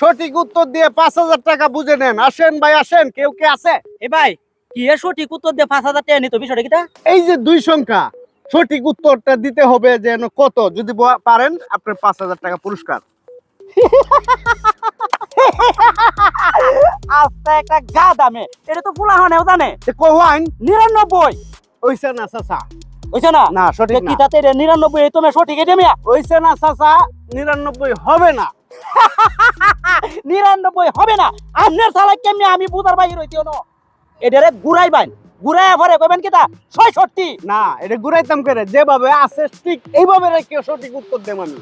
সঠিক উত্তর দিয়ে পাঁচ হাজার টাকা বুঝে নেন। আসেন ভাই আসেন। কেউ কে আছে? এ ভাই কি এ সঠিক উত্তর দিয়ে পাঁচ হাজার টাকা নিত বিষয়টা কিটা এই যে দুই সংখ্যা সঠিক উত্তরটা দিতে হবে যেন কত? যদি পারেন আপনার পাঁচ হাজার টাকা পুরস্কার। আস্তে একটা গা দামে। এটা তো ফুলা হনেও জানে? কোহাইন নিরানব্বই। ওইসে না চাচা। না? না সঠিক রে নিরানব্বই তুমি সঠিক এটা মিয়া? ওইসে না চাচা। নিরানব্বই হবে না। নিরানব্বই হবে না। আপনার সালা কেমনি আমি বুঝার বাইর হইতেও না এটারে ঘুরাই বাইন ঘুরাই পরে কইবেন কিতা ছয়ষট্টি। না এটা ঘুরাইতাম করে যেভাবে আছে ঠিক এইভাবে রেখে সঠিক উত্তর দেব আমি।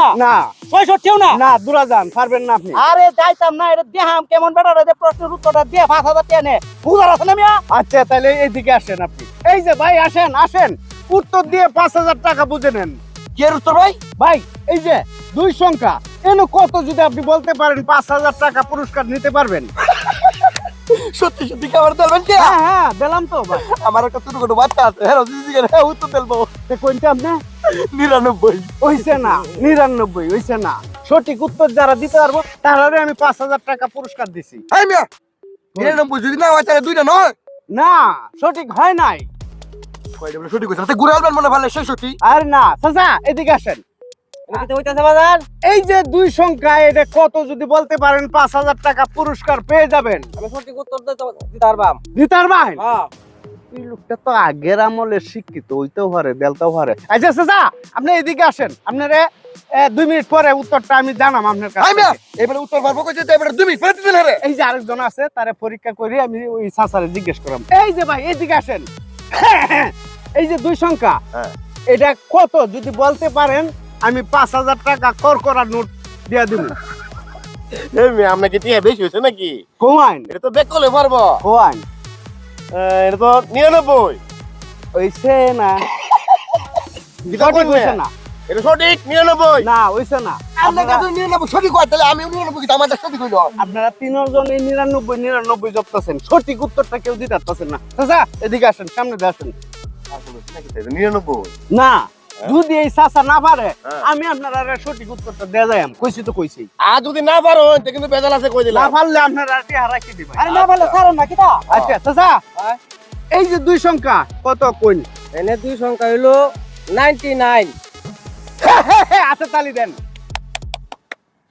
না? না। ছয়ষট্টিও না? না দূরা যান পারবেন না আপনি। আরে যাইতাম না এটা দেহাম কেমন বেটারে যে প্রশ্নের উত্তরটা দিয়ে পাঁচ হাজার টাকা নে। বুঝার আছে না মিয়া? আচ্ছা তাহলে এইদিকে আসেন আপনি। এই যে ভাই আসেন আসেন। উত্তর দিয়ে পাঁচ হাজার টাকা বুঝে নেন। কি উত্তর ভাই? ভাই এই যে দুই সংখ্যা। এন কত যদি আপনি বলতে পারেন পাঁচ হাজার টাকা পুরস্কার নিতে পারবেন? সত্যি সত্যি খাবার দেবেন কি? হ্যাঁ হ্যাঁ দিলাম তো ভাই। আমার একটা ছোট ছোট বাচ্চা আছে। হ্যাঁ দিদি হ্যাঁ উত্তর দেবো তো কোনটা আপনি? নিরানব্বই। হইছে না নিরানব্বই হইছে না। সঠিক উত্তর যারা দিতে পারব তাহলে আমি পাঁচ হাজার টাকা পুরস্কার দিছি। হাই মিয়া নিরানব্বই যদি না হয় তাহলে দুইটা নয়। না সঠিক হয় নাই। সঠিক হয়েছে ঘুরে আসবেন মনে ভালো সঠিক আর না চাচা এদিকে আসেন। এই যে দুই সংখ্যা এটা কত যদি বলতে পারেন পাঁচ হাজার টাকা পুরস্কার পেয়ে যাবেন। আমি সঠিক উত্তর দিতে দিতে পারবাম হ্যাঁ। লোকটা তো আগের শিক্ষিত দেলতেও আচ্ছা চাচা আপনি এদিকে আসেন। আপনারে দুই মিনিট পরে উত্তরটা আমি জানাম আপনার কাছে এবারে উত্তর পারব কইছে তো এবারে এই যে আরেকজন আছে তারে পরীক্ষা করে আমি ওই চাচারে জিজ্ঞেস করলাম। এই যে ভাই এদিকে আসেন। এই যে দুই সংখ্যা। হ্যাঁ। এটা কত যদি বলতে পারেন আমি পাঁচ হাজার টাকা কর করার নোট দিয়ে দিব। আপনাকে টিয়া বেশি হয়েছে নাকি? কোয়াইন এটা তো বেক করলে পারব। কোয়াইন এটা তো নিরানব্বই। ওইছে না। না। এটা সঠিক নিরানব্বই। না ওইছে না। আপনার নিরানব্বই সঠিক তাহলে আমি নিরানব্বই সঠিক হইল। আপনারা তিনজন এই নিরানব্বই নিরানব্বই জপতেছেন। সঠিক উত্তরটা কেউ দিতে পারতেছেন না। এদিকে আসেন সামনে দিয়ে আসেন। নিরানব্বই। না। যদি এই চাচা না পারে হ্যাঁ। আমি আপনারা সঠিক উত্তরটা দেয়া যাই কইছি তো কইছি। আর যদি না পারো কিন্তু বেজাল আছে কই দিলাম না পারলে আপনারা টিয়া রাখি দিবেন। আরে না বলে স্যার না কিটা আচ্ছা চাচা হ্যাঁ। এই যে দুই সংখ্যা কত কোন এনে দুই সংখ্যা হইল নাইনটি নাইন আছে তালি দেন।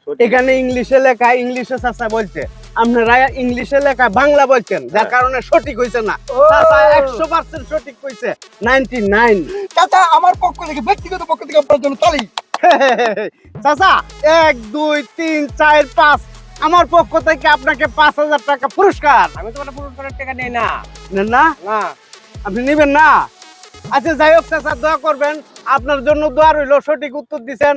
এখানে ইংলিশে লেখা ইংলিশে চাচা বলছে আপনারা ইংলিশে লেখা বাংলা বলছেন যার কারণে সঠিক হইছে না। একশো পার্সেন্ট সঠিক নাইনটি নাইন চাচা আমার পক্ষ থেকে ব্যক্তিগত পক্ষ থেকে আপনার জন্য তালি। চাচা এক দুই তিন চার পাঁচ। আমার পক্ষ থেকে আপনাকে পাঁচ হাজার টাকা পুরস্কার। আমি তো পুরস্কারের টাকা নেই না। নেন না? না। আপনি নেবেন না? আচ্ছা যাই হোক চাচা দোয়া করবেন। আপনার জন্য দোয়া রইল সঠিক উত্তর দিছেন।